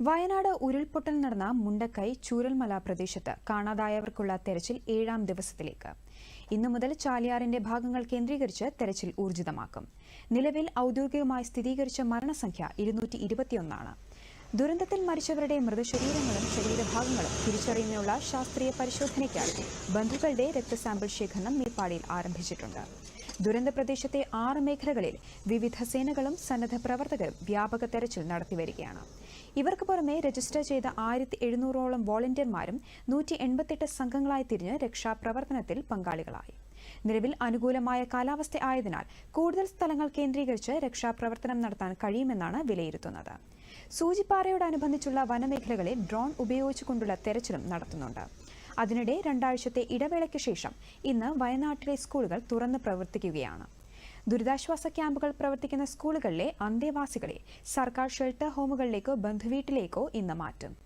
വയനാട് ഉരുൾപൊട്ടൽ നടന്ന മുണ്ടക്കൈ ചൂരൽമല പ്രദേശത്ത് കാണാതായവർക്കുള്ള തെരച്ചിൽ ഏഴാം ദിവസത്തിലേക്ക്. ഇന്നു മുതൽ ചാലിയാറിന്റെ ഭാഗങ്ങൾ കേന്ദ്രീകരിച്ച് തെരച്ചിൽ ഊർജിതമാക്കും. നിലവിൽ ഔദ്യോഗികമായി സ്ഥിരീകരിച്ച മരണസംഖ്യ ഇരുന്നൂറ്റി ദുരന്തത്തിൽ മരിച്ചവരുടെ മൃതശരീരങ്ങളും ശരീരഭാഗങ്ങളും തിരിച്ചറിയുന്നതിനുള്ള ശാസ്ത്രീയ പരിശോധനയ്ക്കായി ബന്ധുക്കളുടെ രക്തസാമ്പിൾ ശേഖരണം മേപ്പാടിയിൽ ആരംഭിച്ചിട്ടുണ്ട്. ദുരന്ത പ്രദേശത്തെ ആറ് മേഖലകളിൽ വിവിധ സേനകളും സന്നദ്ധ പ്രവർത്തകരും വ്യാപക തെരച്ചിൽ നടത്തിവരികയാണ് ഇവർക്ക് പുറമെ രജിസ്റ്റർ ചെയ്ത ആയിരത്തി എഴുന്നൂറോളം വോളണ്ടിയർമാരും നൂറ്റി എൺപത്തെട്ട് സംഘങ്ങളായി തിരിഞ്ഞ് രക്ഷാപ്രവർത്തനത്തിൽ പങ്കാളികളായി. നിലവിൽ അനുകൂലമായ കാലാവസ്ഥ ആയതിനാൽ കൂടുതൽ സ്ഥലങ്ങൾ കേന്ദ്രീകരിച്ച് രക്ഷാപ്രവർത്തനം നടത്താൻ കഴിയുമെന്നാണ് വിലയിരുത്തുന്നത്. സൂചിപ്പാറയോടനുബന്ധിച്ചുള്ള വനമേഖലകളിൽ ഡ്രോൺ ഉപയോഗിച്ചുകൊണ്ടുള്ള തെരച്ചിലും നടത്തുന്നുണ്ട്. അതിനിടെ രണ്ടാഴ്ചത്തെ ഇടവേളയ്ക്ക് ശേഷം ഇന്ന് വയനാട്ടിലെ സ്കൂളുകൾ തുറന്ന് പ്രവർത്തിക്കുകയാണ്. ദുരിതാശ്വാസ ക്യാമ്പുകൾ പ്രവർത്തിക്കുന്ന സ്കൂളുകളിലെ അന്തേവാസികളെ സർക്കാർ ഷെൽട്ടർ ഹോമുകളിലേക്കോ ബന്ധുവീട്ടിലേക്കോ ഇന്ന് മാറ്റും.